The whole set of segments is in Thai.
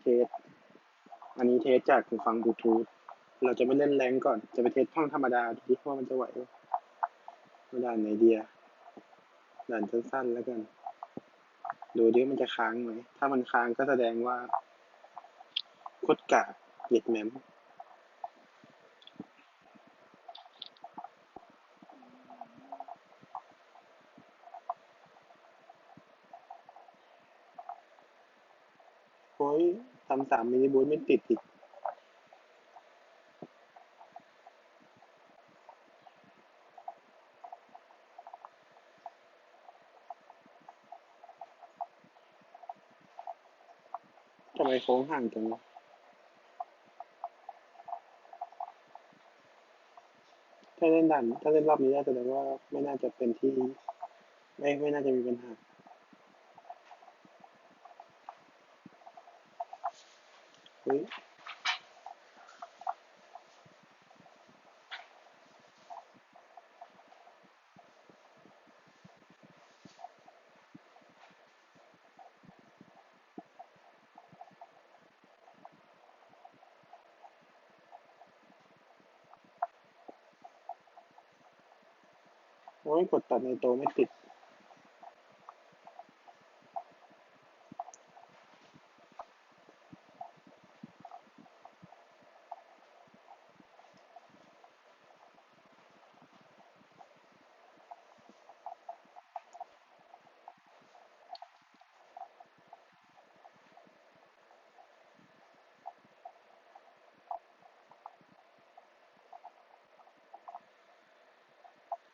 เทส อันนี้เทสจากหูฟังบลูทูธ เราจะไม่เล่นแรงก่อน จะไปเทสห้องธรรมดาดูดิว่ามันจะไหวมาด่านไหนเดียด่านสั้นๆแล้วกัน ดูดิมันจะค้างไหม ถ้ามันค้างก็แสดงว่าโคตรกาเหยียดแมมโอ้ย ทำสามมินิบูทไม่ติดอีกทำไมโค้งห่างจังวะถ้าเล่นด่านถ้าเล่นรอบนี้ได้แสดงว่าไม่น่าจะเป็นที่ ไม่ไม่น่าจะมีปัญหา เฮ้ยโอ้ยกดตัดใ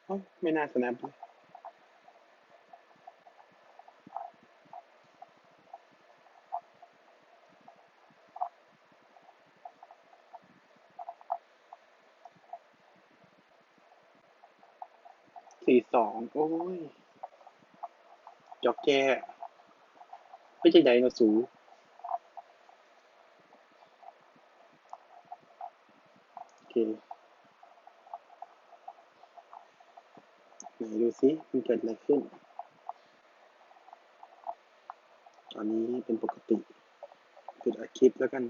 เอ้ยไม่น่าสแนปเลยสี่สองโอ้ย จอกแก่ไม่ใช่ใหญ่นะสูโอเค ไหนดูซิมันเกิดอะไรขึ้น ตอนนี้เป็นปกติกดอัดคลิปแล้วกัน